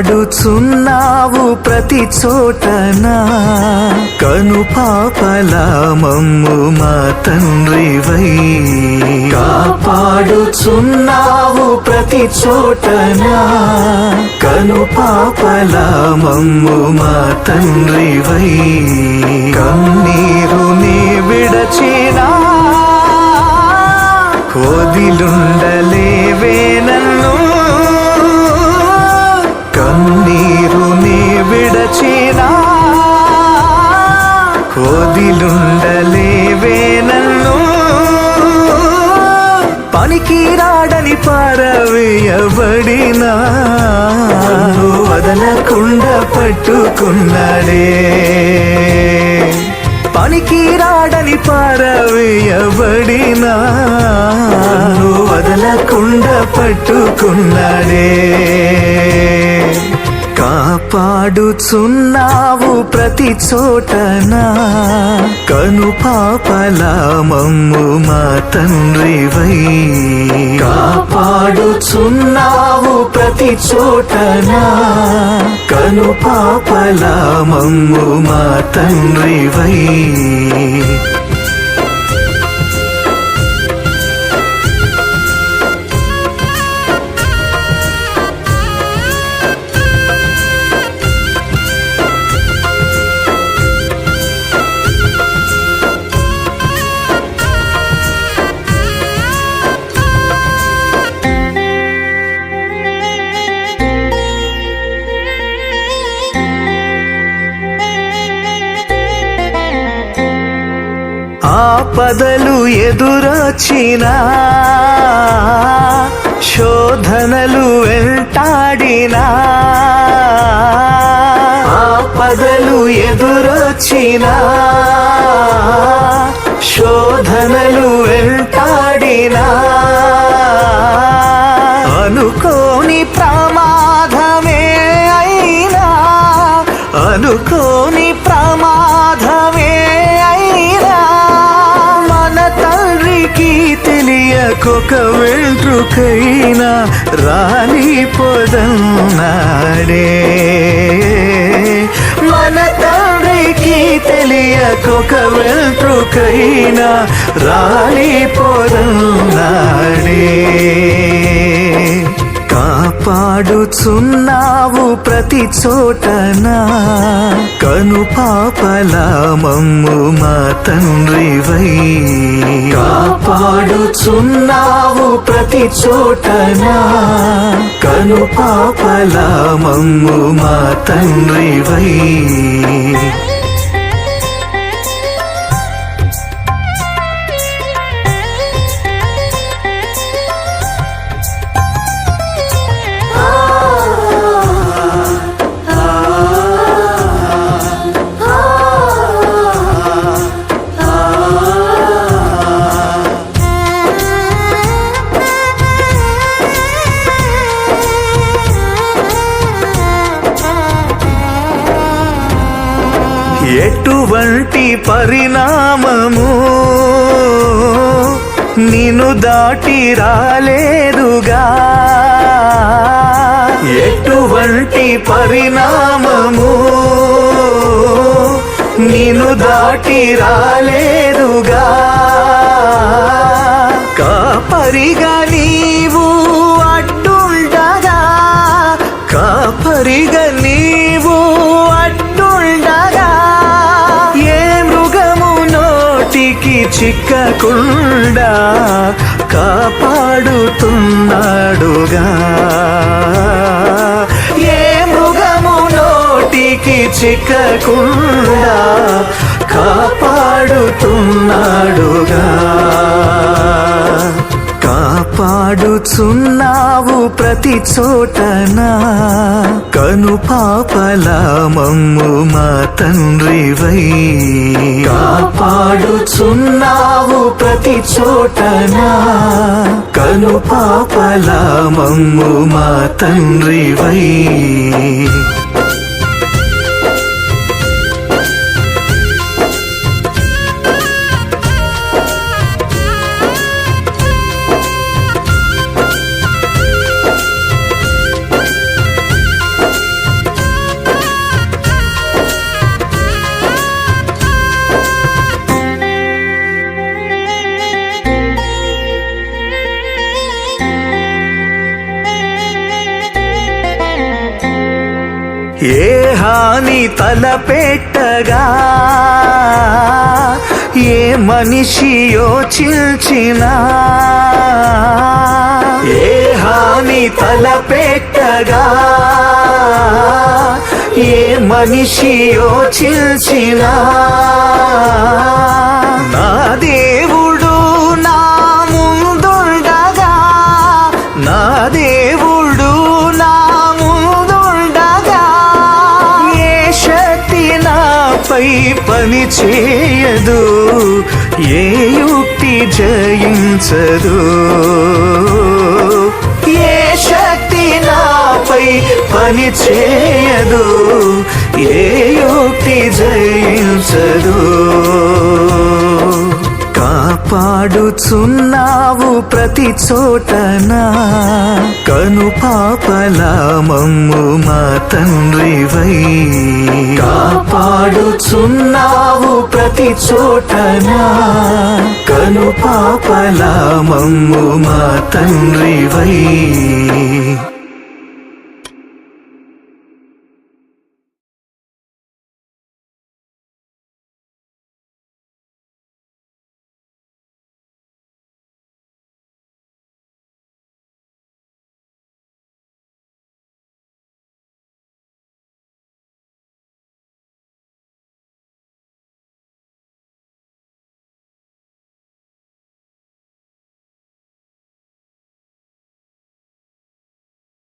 పాడుచున్నావు ప్రతి చోటన. కను పాపల మమ్ము మా తండ్రివై కాపాడుచున్నావు ప్రతి చోటన. కను పాపల మమ్ము మా తండ్రివై కన్నీరు నీ విడచినా. వదిలుండలేవే నన్ను. విడచినా కోదిలుండలేవే నన్ను పనికి రాడని పారవేయబడినా. నన్ను వదలకుండా పట్టుకున్నాడే. పనికి రాడని పారవేయబడినా. నన్ను వదలకుండా పట్టుకున్నాడే. కాపాడుచున్నావు ప్రతి చోటనా. కను పాపలా మమ్ము మా తండ్రివై కాపాడుచున్నావు ప్రతి చోటనా. కను పాపలా మమ్ము మా తండ్రివై ఆపదలు ఎదురొచ్చినా శోధనలు వెంటాడినా ఆపదలు ఎదురొచ్చినా శోధనలు వెంటాడినా అనుకోని ప్రమాదమే అయినా అనుకోని ఒక్కొక్క వెంట్రుకైనా రాణి పొదన్నాడే. మన తండ్రికి తెలియకొక వెంట్రుకైనా రాణి పొదన్నా పాడుచున్నావు ప్రతి చోటనా. కను పాపల మమ్ము మా తండ్రివై. కాపాడుచున్నావు ప్రతి చోటనా. కను పాపల మమ్ము మా తండ్రివై. ఎటువంటి పరిణామము నిన్ను దాటి రాలేదుగా? ఎటువంటి పరిణామము నిన్ను దాటి రాలేదుగా? కాపరిగా నోటికి చిక్కకుండా కాపాడుతున్నాడుగా. ఏ మృగము నోటికి చిక్కకుండా కాపాడుతున్నాడుగా. ఆడుచున్నావు ప్రతి చోటన. కను పాపల మమ్ము మా తండ్రివై. కాపాడుచున్నావు ప్రతి చోటన. కను పాపల మమ్ము మా తండ్రివై. ఏ హాని తలపెట్టగా? ఏ మనిషి యోచించినా ఏ హాని తలపెట్టగా? ఏ మనిషి యోచించినా పని చేయదు ఏ యుక్తి జయించదు. ఏ శక్తి నాపై పని చేయదు ఏ యుక్తి జయించదు. పాడుచున్నావు ప్రతి చోటనా? కను పాపల మమ్ము మా తండ్రివై. కాపాడుచున్నావు ప్రతి చోటనా? కను పాపల మమ్ము మా తండ్రివై.